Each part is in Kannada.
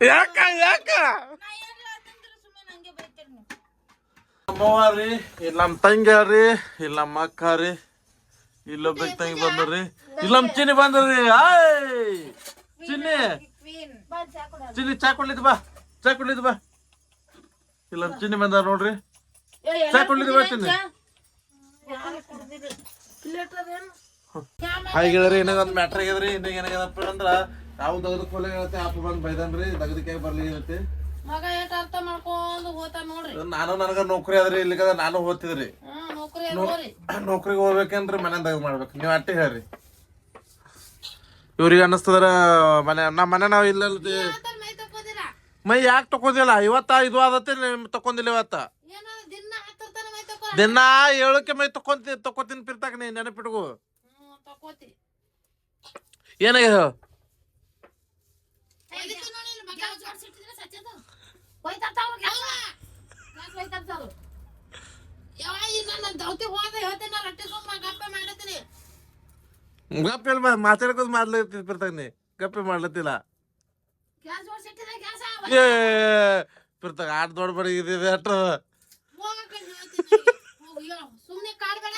ಯಾಕ ಯಾಕ? ನಾ ಏನಿಲ್ಲ ಸುಮ್ಮನೆ ಹಂಗೆ ಬೈತೀರಿ ನೀವು ನಮ್ಮವ್ವ ರೀ ಇಲ್ಲಿ ನಮ್ಮ ತಂಗಿ ರೀ ಇಲ್ಲಿ ನಮ್ಮ ಅಕ್ಕ ರೀ ಇಲ್ಲೊಬ್ಬ ತಂಗಿ ಬಂದ್ರಿ. ಇಲ್ಲಿ ನಮ್ಮ ಚಿನ್ನಿ ಬಂದ್ರಿ ಆಯ್! ಚಿನ್ನಿ! ಚಿನ್ನಿ ಚಾ ಕೊಡ್ಲಿದ್ ಬಾ ಚಾ ಕೊಡ್ಲಿದ್ ಬಾ. ಇಲ್ಲ ನಮ್ಮ ಚಿನ್ನಿ ಬಂದಾರ ನೋಡ್ರಿ. ಚಾ ಕೊಡ್ಲಿದ್ ಬಾ ಚಿನ್ನಿ. ಹಾಗೆ ಹೇಳ್ರಿ ಏನಾಗ ಒಂದು ಮ್ಯಾಟ್ರ್ ಆಗ್ಯದ್ರಿ ಇನ್ನ ಏನಾಗ್ಯದಪ್ಪ ಅಂದ್ರ ನಾವು ತೆಗೆದುಕೊಳ್ಳಿ ಹೇಳತ್ತೆ ಅಪ್ಪ ಬಂದು ಬೈದನ್ರಿ ತೆಗೆದಕ್ಕೆ ಬರ್ಲಿ ಇರುತ್ತೆ ಮಗ ಏಟ್ ಅರ್ಥ ಮಾಡ್ಕೊಂಡು ಹೋತ ನೋಡ್ರಿ. ನಾನು ನನಗ ನೌಕರಿ ಅದ್ರಿ ಇಲ್ಲಿಗದ ನಾನು ಓದ್ತಿದ್ರಿ. ಹಾ ನೌಕರಿ ಹೋರಿ ನೌಕರಿಗೆ ಹೋಗ್ಬೇಕೇನ್ರಿ ಮನೆದಾಗ ಮಾಡ್ಬೇಕು. ನೀವು ಅಟ್ಟಿ ಹೇಳ್ರಿ. ಇವ್ರಿಗೆ ಅನ್ನಿಸ್ತದ್ರ ಮನೆ ನಮ್ಮ ಮನೆ ನಾವು ಇಲ್ಲ ಮೈ ತಕ್ಕೋದಿರ? ಮೈ ಯಾಕೆ ತಕೊಂದಿಲ್ಲ ಇವತ್ತ ಇದು ಆದತ್ತೆ ತಕೊಂಡಿಲ್ಲ ಇವತ್ತ. ಏನಾದ್ರು ದಿನ ಹತ್ತಿರ್ತಾನ ಮೈ ತಕೋ ದಿನ ಏಳಕ್ಕೆ ಮೈ ತಕೊಂತಿ ತಕೋತೀನಿ ಪಿರ್ತಾಕ ನೀ ನೆನಪಿಟ್ಕೋ. ಹ್ಮ್ ತಕೋತಿ ಏನಾಗ್ಯದ? ಗಪ್ಪ ಮಾಡತ್ತೀನಿ ಗಪ್ಪ ಎಲ್ಲಿ ಮಾತಾಡ್ಕೋದು ಮಾಡ್ಲತ್ತಿರ್ತಾಗ ನೀ ಗಪ್ಪೆ ಮಾಡ್ಲತ್ತಿಲ್ಲ. ಏ ಪಿರ್ತಾಗ ಆಟ ದೊಡ್ಡ ಬಡಿ ಇದೆ ಹೇಳ್ತೀನಿ. ಸುಮ್ಮನೆ ಕಾಡ್ಬೇಡ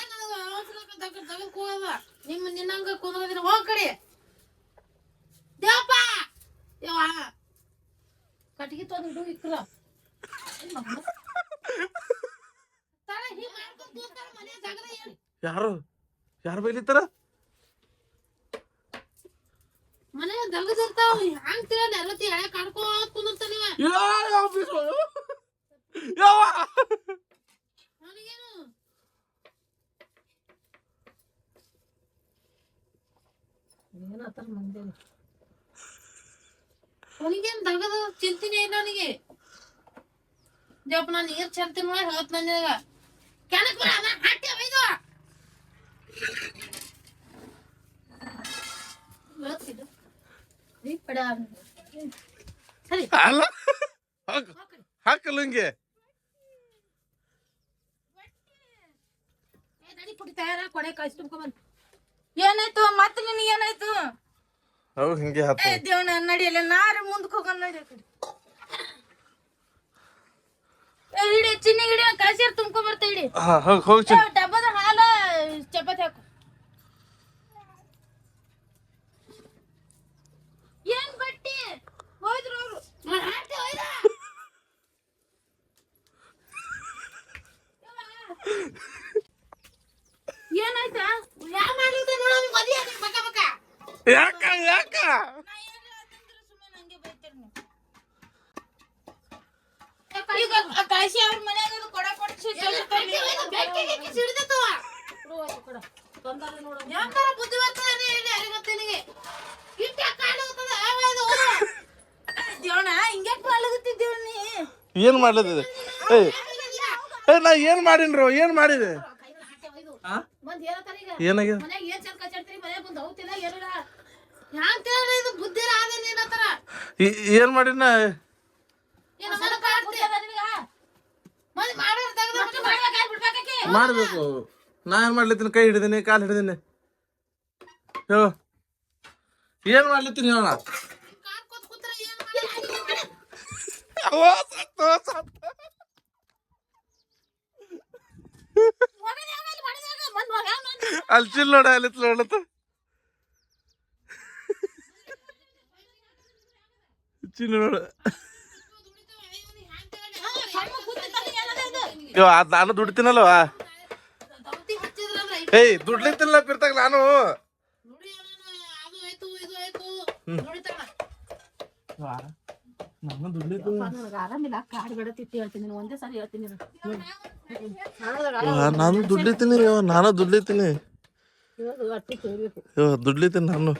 ನಿಮ್ಮ ನಿನ್ನಂಗ ಕುಂದ್ರದಿನ ಹೋಗ್ ಕಡೆ. ದೇವಪ್ಪ! ಯವ್ವ ಇಕ್ರ ಕೂತಾರ ಮನೆ ಜಗದ ಏನ್ ಯಾರು? ಯಾರು ಬೈಲಿತ್ತಾರ? ಮನೆ ದಲ್ಗದಿರ್ತಾವ ಹಂಗ್ ತಿಳಿ ಎಲ್ಲತಿ ಎಳೆ ಕಾಡ್ಕೋತ ಕುಂದಿರ್ತಾನ ಇವ ಯಾವ ಬೀಸು? ಯವ್ವ! ನನಗೇನು ಏನತ್ತಾರ ಮಂದಿ ಅವನಿಗೇನ್ ದಗದ ಚಿಂತಿನೇ ಇಲ್ಲ ಅವನಿಗೆ ದೇವಪ್ಪ ನಾನು ನೀರ್ ಚಲ್ತೀನಿ ನೋಡಿ ಹೇಳ್ತ ನಂದಿನಾಗ ಕೆಣಕ್ ಬರ ಅದ ಹಟ್ಟಿ ಒಯ್ದು ಹೇಳ್ತಿದ್ದು. ಈ ಪಡ ಸರಿ ಅಲ್ಲ ಹಾಕ್- ಹಾಕಲ್ಲ ಹಿಂಗೆ ಏ, ನಡಿ ಪುಟ್ಟಿ ತಯಾರ ಕೊಡೆ ಕಳ್ಸಿ ತುಂಬ್ಕೊಂಬಂದ್ ಏನಾಯ್ತು ಮತ್ತೆ ನಿನಗೆ ಏನಾಯ್ತು ಅವು ಹಿಂಗೆ ಹತ್ತು ಏ ದೇವನ ನಡಿಯಲ್ಲ ನಾರು ಮುಂದಕ್ಕೆ ಹೋಗೋಣ ನಡಿ ಆ ಕಡೆ. ಏ, ಹಿಡಿ ಚಿನ್ನಿ ಹಿಡಿ ಕಳ್ಸಿರ್ ತುಂಬ್ಕೊಂಡ್ ಬರ್ತಾ ಹಿಡಿ ಹಾ ಹೋಗಿ ಹೋಗಿ ಏ, ಡಬ್ಬದ ಹಾಲ ಚಪಾತಿ ಹಾಕು ಏನ್ ಬಟ್ಟಿ ಹೋಯ್ದ್ರು ಅವ್ರು ನಾನ್ ಹಾಕ್ತೆ, ಹೋಯ್ದ? ಏನಾಯ್ತಾ ಯಾ ಮಾಡ್ಲಿಕ್ಕೆ ನೋಡು ಅವ್ನಿಗೆ ಮದ್ವೆ ಆಗ್ಲಿಕ್ಕೆ ಬಕ ಬಕ. ಯಾಕ ಯಾಕ? ಏನ್ ಮಾಡ್ಲತ್ತಿದೆ ಏ ನಾ ಏನ್ ಮಾಡಿನ್ರೋ ಏನ್ ಮಾಡಿದೆ? ಏನಾಗ್ಯದ? ಏನ್ ಮಾಡಿನ ಮಾಡ್ಬೇಕಾ ನಾ ಏನ್ ಮಾಡ್ಲತ್ತೀನಿ? ಕೈ ಹಿಡಿದೀನಿ ಕಾಲ್ ಹಿಡಿದೀನಿ. ಹೇಳು. ಏನ್ ಮಾಡ್ಲತ್ತೀನಿ ಹೇಳ ಏನ್ ಮಾಡ್ಲಿ? ಹೊಡೆದ್ ಯಾವಾಗ ಅಲ್ಲಿ ಹೊಡೆದಾಗ ಬಂದ್ ಮಗ ಮಂದಿ. ಅಲ್ಲಿ ಚಿಲ್ ನೋಡ ಅಲ್ಲಿತ್ ನೋಡತ್ತ ಚಿನ್ನ ನೋಡ. ನಾನು ದುಡ್ತೀನಲ್ವ ಏಯ್ ದುಡ್ಲಿತ್ತಿಲ್ಲ ಪಿರ್ತಾಗ ನಾನು. ನಾನು ದುಡ್ಲಿತ್ತೀನಿ ನಾನು ದುಡ್ಲಿತ್ತೀನಿ ಇವ ನಾನು.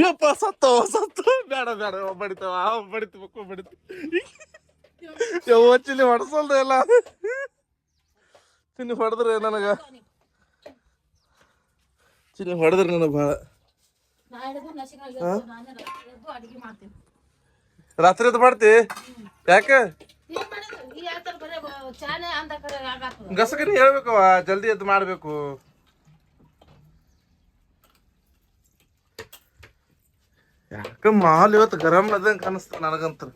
ಯಪ್ಪ, ಸತ್ತು ಸತ್ತು. ಬೇಡ ಬೇಡ ಅವ ಬಡಿತಾವ ಅವ ಬಡಿತು ಮಕ್ಕಳು ಬಡಿತು. ಯವ್ವ ಚಿಲ್ಲಿ ಹೊಡ್ಸಲ್ದ ಎಲ್ಲ. ಚಿನ್ನಿ ಹೊಡೆದ್ರೆ ನನಗ. ಚಿನ್ನಿ ಹೊಡೆದ್ರೆ ನನಗೆ ಭಾಳ ರಾತ್ರಿ ಎದ್ದು ಮಾಡ್ತಿ? ಯಾಕೆ ಏನ್ ಮಾಡಿದ್ರು ಈ ಹೇಳ್ತಾರೆ ಬರೇ ಬ- ಚಾನೆ ಅಂದ ಕಡೆ ಆಗಾಗ್ತದ ಗಸಗನಿ ಹೇಳ್ಬೇಕವ ಜಲ್ದಿ ಎದ್ದು ಮಾಡಬೇಕು. ಯಾಕ ಮಾಲ್ ಇವತ್ತು ಗರಂ ಅದಂಗ ಕಾಣಿಸ್ತ ನನಗಂತ್ರ